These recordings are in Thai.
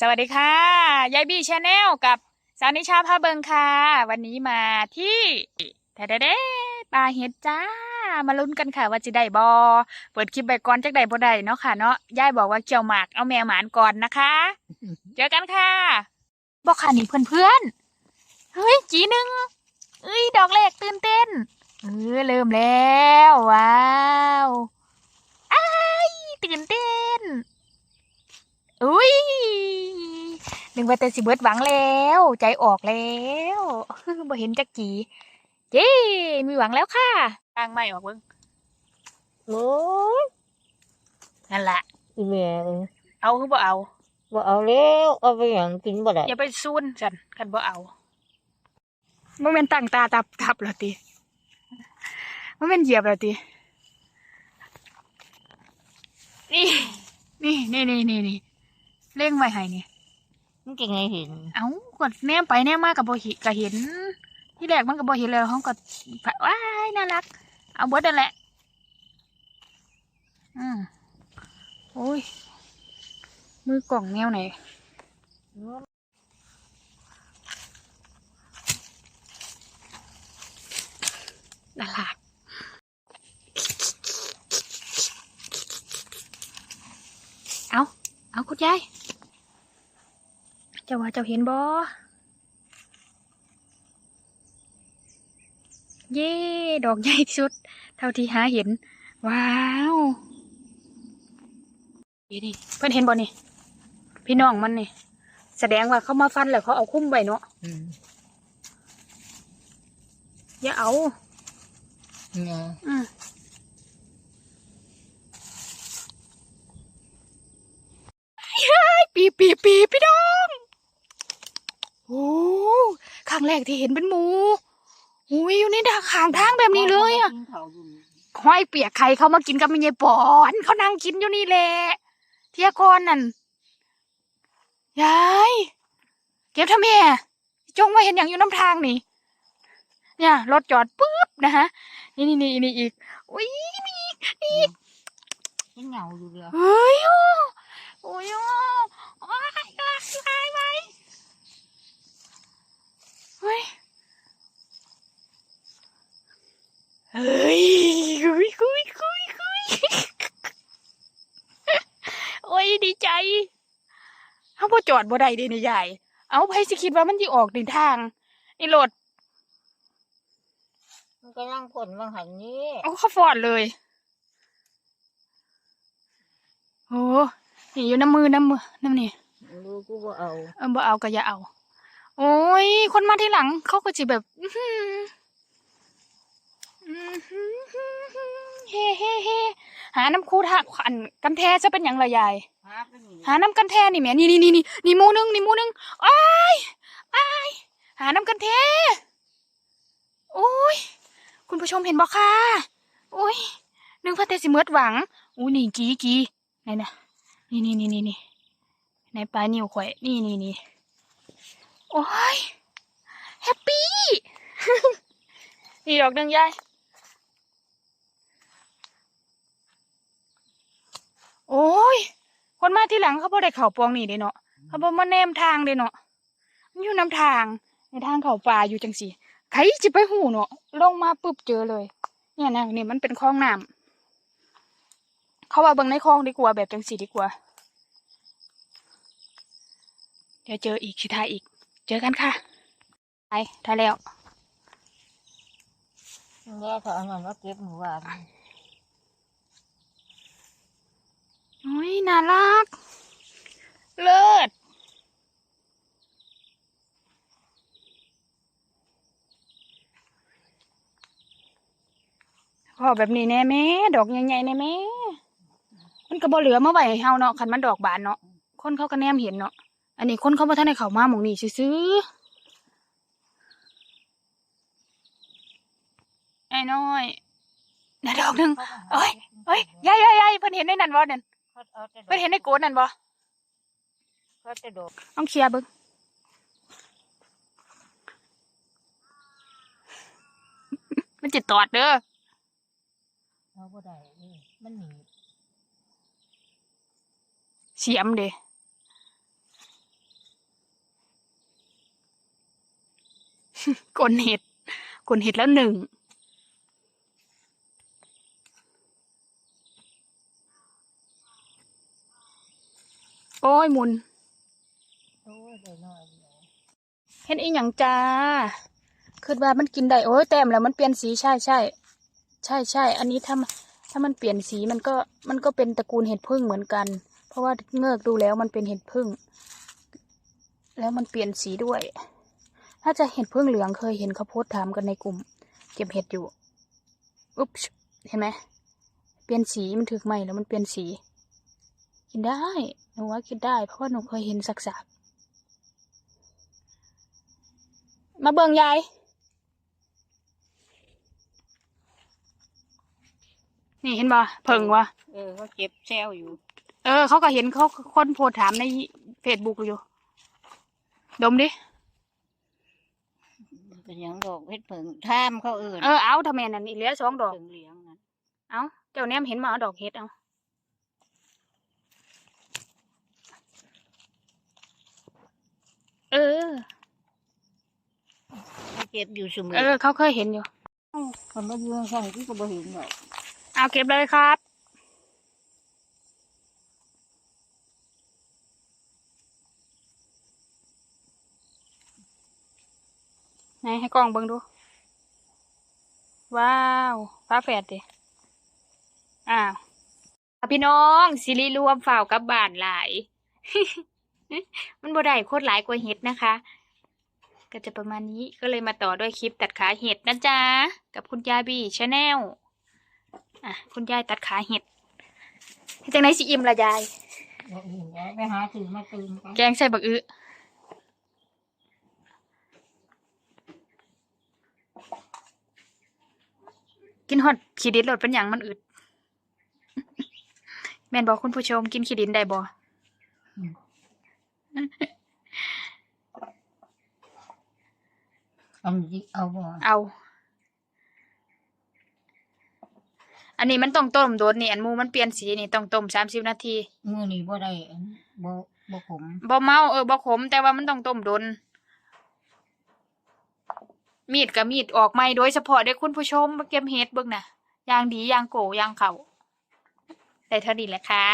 สวัสดีค่ะ ยายบี้ชาแนลกับสาวนิชาพาเบิงค่ะ วันนี้มาที่แทเดเดปลาเห็ดจ้า มาลุ้นกันค่ะว่าจะได้บอเปิดคลิปไปก่อนจักได้บ่ได้เนาะค่ะเนาะยายบอกว่าเกี่ยวหมากเอาแมวหมานก่อนนะคะ เจอกันค่ะบอกค่ะนี่เพื่อนๆเฮ้ยจีหนึ่งเอ้ยดอกแรกตื่นเต้นเออเริ่มแล้ว ว้าวอ้ายตื่นเต้น อุ้ยนึกว่าแต่สิเบิดหวังแล้ว ใจออกแล้วบ่เห็นจักจีเย้มีหวังแล้วค่ะทางไม่ออกเบิ่งโอ้ยนั่นละอีแม่เอ้ยเอาคือบ่เอาบ่เอาแล้วเอาไปหยังกินบ่ได้อย่าไปซูนสันคันบ่เอาบ่แม่นตั้งตาตับตับแล้วติบ่แม่นเหยียบแล้วตินี่นี่นี่นี่นี่นี่ เล่งไว้ให้นี่มันจะไงเห็น เอ้ากดแนมไปแนมมากับบ่เห็นก็เห็น ที่แรกมันก็บ่เห็นเลยเขาก็ว้ายน่ารัก เอาเบิดนั่นแหละ อืมโอ้ย มือกล่องแนวไหนน่ารักเอาเอาคุณยายเจ้าว่าเจ้าเห็นบ่เย่ดอกใหญ่ที่สุด เท่าที่หาเห็น ว้าวนี่นี่เพื่อนเห็นบ่นี่ พี่น้องมันนี่ แสดงว่าเขามาฟันแล้วเขาเอาคุ้มไว้เนาะอืมอย่าเอาเนาะอืมเฮ้ยปีปีปีพี่น้อง โอ้ครั้งแรกที่เห็นเป็นหมูอุ้ยอยู่ในดาขางทางแบบนี้เลยอะกินข้าวอยู่นี่ห้อยเปียกไข่เขามากินกับแม่ยายปอนเขานั่งกินอยู่นี่แหละเที่ยก่อนนั่นยายเก็บทำไมจงไว้เห็นอย่างอยู่น้ำทางนี่ เนี่ยรถจอดปุ๊บนะฮะ นี่นี่นี่นี่อีกอุ้ยนี่อีกนี่อีกมันเหงาอยู่เลยเฮ้ยโอ้โอ้ยโอ้โอ้ยตายตายไปเฮ้ยเฮ้ยคุยคุยคุยคุยโอ้ยดีใจเขาพอจอดบ่ได้เด้นี่ยายเอาไปสิคิดว่ามันจะออกในทางไอ้รถมันก็นั่งผลบางหันนี้เอาเขาฟอดเลยโอ้นี่อยู่น้ำมือน้ำมือน้ำนี่ลูกกูบ่เอา เออบ่เอาก็อย่าเอา โอ้ย คนมาที่หลัง เขาก็จะแบบอื้อหืออื้อหือเฮ้เฮ้เฮ้หาน้ำคูทาอันกันแท้จะเป็นอย่างไรยาย หาไปนี่หาน้ำกันแท้นี่แหม่นี่นี่นี่นี่นี่หมูหนึงนี่หมูหนึงอ้ายอ้ายหาน้ำกันแท้โอ้ย คุณผู้ชมเห็นบ่ค่ะโอ้ยนึกว่าแต่สิเมิดหวังอู้นี่จีจีไหนนะนี่นี่นี่นี่นี่ในปลายนิ้วข่อยนี่นี่นี่ โอ้ยแฮปปี้ นี่ดอกหนึ่งยาย โอ้ย คนมาที่หลังเขาบ่ได้เข่าปองนี่เด้เนาะเขาบ่มาแนมทางเด้เนาะมันอยู่นำทาง ในทางเขาป่าอยู่จังสิใครจะไปหูเนาะลงมาปุ๊บเจอเลย เนี่ยนะนี่มันเป็นคลองน้ำเขาว่าเบิ่งในคลองดีกว่าแบบจังสีดีกว่า เดี๋ยวเจออีกสิทายอีก เจอกันค่ะ ไปทายแล้วแม่เขาเอามันมาเก็บหมู่บ้านโอ้ยน่ารัก เลิศพอแบบนี้แน่แม่ดอกใหญ่ๆแน่แม่มันก็บ่เหลือมาไว้ให้เฮาเนาะคันมันดอกบานเนาะคนเขาก็แนมเห็นเนาะ อันนี้คนเขาบ่ทันได้เข้ามาหม่องนี้ซื่อๆไอ้น้อยน่ะดอกหนึงเอ้ยเอ้ยยายยายยายเพิ่นเห็นในนั้นบ่นั่นเขาเอาแต่ดเพิ่นเห็นในโกดนั่นบ่เขาจะดอกต้องเคลียร์เบิ่งมันจิตตอดเด้อเอาบ่ได้เลยมันหนีเสียมเด้ กลเห็ดกลเห็ดแล้วหนึ่งโอ้ยมุนเดียวเห็นอีหยังจ้าคือว่ามันกินได้โอ้ยแต้มแล้วมันเปลี่ยนสีใช่ใช่ใช่ใช่อันนี้ถ้าถ้ามันเปลี่ยนสีมันก็มันก็เป็นตระกูลเห็ดพึ่งเหมือนกัน เพราะว่าเงือกดูแล้วมันเป็นเห็ดพึ่ง แล้วมันเปลี่ยนสีด้วย ถ้าจะเห็ดพึ่งเหลืองเคยเห็นเขาโพสต์ถามกันในกลุ่ม เก็บเห็ดอยู่อุ๊บเห็นไหมเปลี่ยนสีมันถึกไหมแล้วมันเปลี่ยนสี กินได้หนูว่ากินได้ เพราะว่าหนูเคยเห็นสักสักๆมาเบิ่งยายนี่เห็นบ่เพิ่งวะเออเขาเก็บแซวอยู่ เออ เขาก็เห็นเขาคนโพสต์ถามในเฟซบุ๊กอยู่ ดมดิ เป็นหยังดอกเพชรเผิงท่ามเขาเอิญเออเอาทำไมนั่นอีกเหลือสองดอก เผิงเหลียงนั่นเอาเจ้าแนมเห็นมาเอาดอกเห็ดเอาเออ เขาเก็บอยู่เสมอเออ เขาเคยเห็นอยู่ คนมายืนข้างที่ก็บ่เห็นดอก เอาเก็บเลยครับ ไหนให้กล้องเบิ่งดู ว้าวฟ้าแฝดดิอ้าวพี่น้องซีรีส์รวมฝ่าวกับบ้านหลาย มันบ่ได้โคตรหลายกว่าเห็ดนะคะ ก็จะประมาณนี้ก็เลยมาต่อด้วยคลิปตัดขาเห็ดนะจ๊ะ กับคุณยาบีชาแนลอะคุณยายตัดขาเห็ดเฮ็ดจังไหนสิอิ่มละยาย บ่เห็นแล้วไปหาซื้อมาตื่นกัน แกงใส่บักอึ กินฮอดขี้ดินโหลดเป็นหยังมันอึด แม่นบอกคุณผู้ชมกินขี้ดินได้บ่อันนี้เอาบ่เอา อันนี้มันต้องต้มโดนนี่อันหมูมันเปลี่ยนสีนี่ต้องต้มสามสิบนาที มือนี้บ่ได้อันบ่บ่ขมบ่เมาเออบ่ขมแต่ว่ามันต้องต้มโดน มีดกับมีดออกใหม่โดยเฉพาะเด้คุณผู้ชมมาเก็บเฮ็ดเบิ่งนะยางดียางโกยางเขาได้เท่านี้แหละค่ะ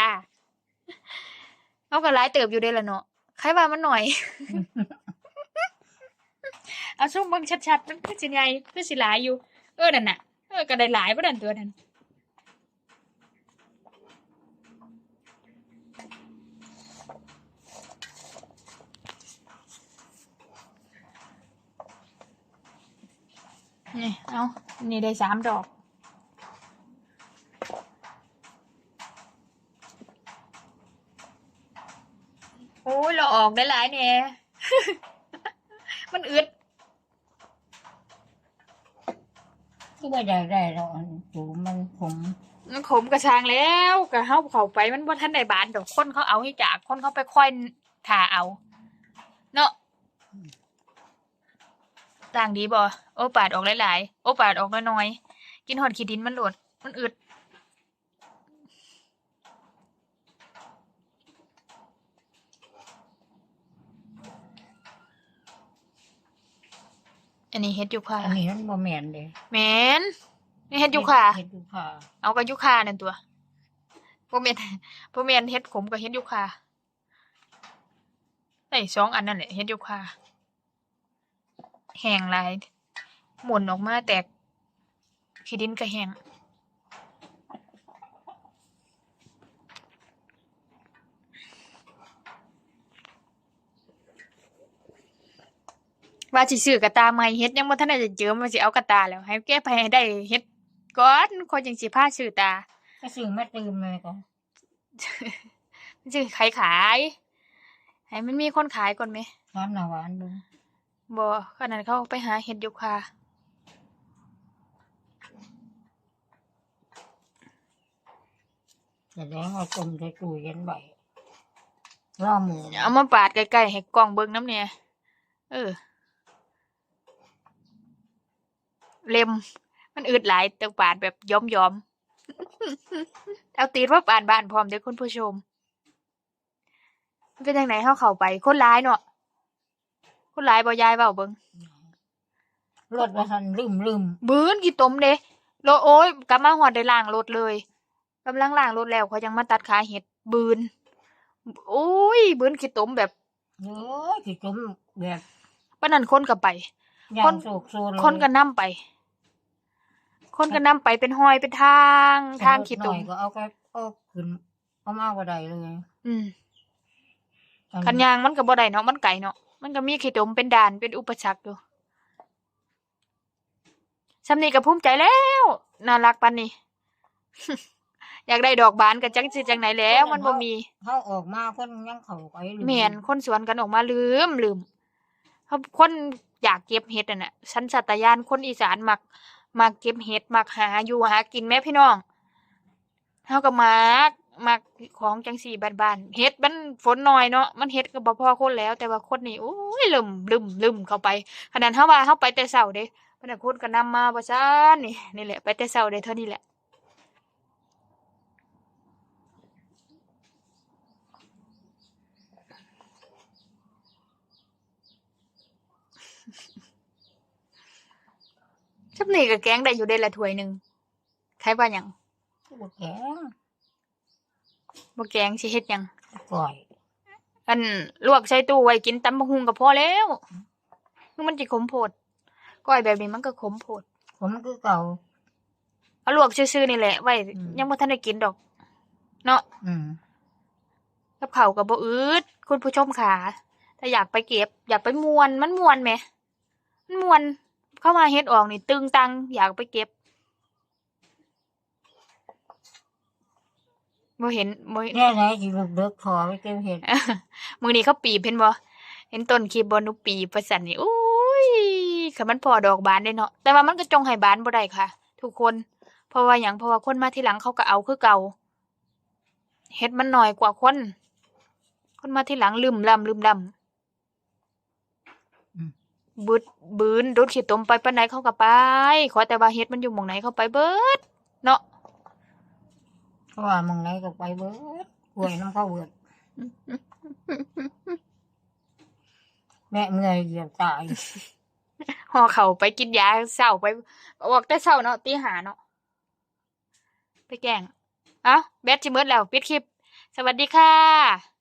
เอาก็หลายเติบอยู่เด้ละเนาะใครว่ามันหน่อย เอาซุ่มเบิ่งชัดๆมันคือสิใหญ่คือสิหลายอยู่ เออนั่นน่ะเออก็ได้หลายบ่ดันตัวนั้น นี่เอานี่ได้สามดอกโอ้ยเราออกได้หลายเนี่ย มันอึดที่ว่าได้ได้แล้วอันสูงมันขมมันขมกระชางแล้วกระเฮาเขาไปมันบ่ทันได้บานดอกคนเขาเอาให้จากคนเขาไปค่อยถ่าเอา เนาะ ต่างดีบ่โอ้ปาดออกหลายๆ โอ้ปาดออกน้อยๆ กินหอดขี้ดินมันโหลด มันอึด อันนี้เฮ็ดยูคาอันนี้มันบ่แม่นเด้แมนนี่เฮ็ดยูคาเฮ็ดยูคาเอากับยูคานั่นตัวโปรเมนโปรเมนเฮ็ดขมกับเฮ็ดยูคาไอ้สองอันนั่นแหละเฮ็ดยูคา แห้งหลายหมุนออกมาแตกขี้ดินก็แห้งว่าสิซื้อกระตาใหม่เฮ็ดยังบ่ทันได้จะเจอมันสิเอากระตาแล้ว ให้แก้ไปให้ได้เฮ็ดก่อนคนจังสิพาซื้อตาก็ซื้อมาตื่มเลยก็มันจะขายขาย ให้มันมีคนขายก่อนไหมหวานน่ะหวานดูบ อขนาดเขาไปหาเห็ดอยู่ค่ะแสดงว่าต้มใส่ตู้เย็นไว้รอหมูเอามาปาดใกล้ๆให้กล้องเบิ่งน้ำเนี่ยเออ เล็ม มันอืดหลายต้องปาดแบบย้อมยอมๆเอาตีนว่าปาดบ้านพร้อมเด้อคุณผู้ชมมันเป็นยังไงเขาเข้าไปคนร้ายเนาะ คนร้ายบ่ยายเว้าเบิ่งรถว่าทันลืมลืมบืนกี่ตมเด้รถโอ้ยกลับมาหอดได้ล่างรถเลยกำลังล่างรถแล้วเขายังมาตัดขาเห็ดบืนโอ้ยบืนกี่ตมแบบเอ้ยสิจมแบบปานนั้นคนก็ไปย่าคงนโศกโซนเลยคนก็นํไป คนก็นํไปเป็นหอยเป็นทางทางขี้หตุน่มอยก็เอาก็เอาขึ้นเอามาบ่ได้เลย อืมอัคันยางมันก็บ่ได้เนาะมันไก่เนาะ มันก็มีขี้ตุมเป็นด่านเป็นอุปสรรคอยู่สำนีก็ภูมิใจแล้ว น่ารักปานนี้อยากได้ดอกบานกันจังสิจังไหนแล้ว มันบ่มีเขาออกมาคนยังเข้าไปลืแม่นคนสวนกันออกมาลืมลืมเขาคนอยากเก็บเห็ดน่ะนะสัญชาตญาณคนอีสานมักมักเก็บเห็ดมักหาอยู่หากินแม่พี่น้องเฮาก็มัก มักของจังสี่บ้านๆเห็ดมันฝนน้อยเนาะมันเห็ดก็บ่พอคนแล้ว แต่ว่าคนนี่โอ้ยลืมลืมลืมเข้าไปขนาดเฮาว่าเฮาไปแต่เช้าเด้พนักคนก็นำมาบ่ซ่านนี่นี่แหละไปแต่เช้าเด้เท่านี้แหละซับนี่ก็แกงได้อยู่ได้ละถ้วยหนึ่งใครว่าหยังบ่แข็ง บ่แกงสิเฮ็ดหยังก่อยอันลวกใส่ตู้ไว้กินตำบักหุ่งก็พอแล้วคือมันสิขมโพดก้อยแบบนี้มันก็ขมโพดผมคือเก่าเอาลวกซื่อๆนี่แหละไว้อืมยังบ่ทันได้กินดอก เนาะอืมกับข้าวก็บ่อืดคุณผู้ชมค่ะถ้าอยากไปเก็บ อยากไปมวนมันมวนแหมมันมวนเข้ามาเฮ็ดออกนี่ตึงตังอยากไปเก็บ บ่เห็นบ่เห็นแน่ไหนสิลูกเด็กขอไปเก็บเห็ดมือนี้เขาปีบเห็นบ่เห็นต้นคลิปบ่หนูปีบประสันนี่อุ้ยคือมันพอดอกบานได้เนาะแต่ว่ามันก็จงให้บานบ่ได้ค่ะ ทุกคน เพราะว่าหยังเพราะว่าคนมาทีหลังเขาก็เอาคือเก่าเฮ็ดมันน้อยกว่าคน คนมาทีหลังลืมลำลืมลำบึดบืนดุดขี้ตมไปปานใดเขาก็ไป ขอแต่ว่าเฮ็ดมันอยู่หม่องไหนเขาไปเบิด เนาะ เพราะว่ามองไหนก็ไปเบิดหวยน้ำเขาเบิดแม่เมื่อยเหยียบตายห่อเขาไปกินยาเศร้าไปออกแต่เศร้าเนาะตีหาเนาะไปแกงเอ้าแบทจิเมิร์ดแล้ว ปิดคลิป สวัสดีค่ะ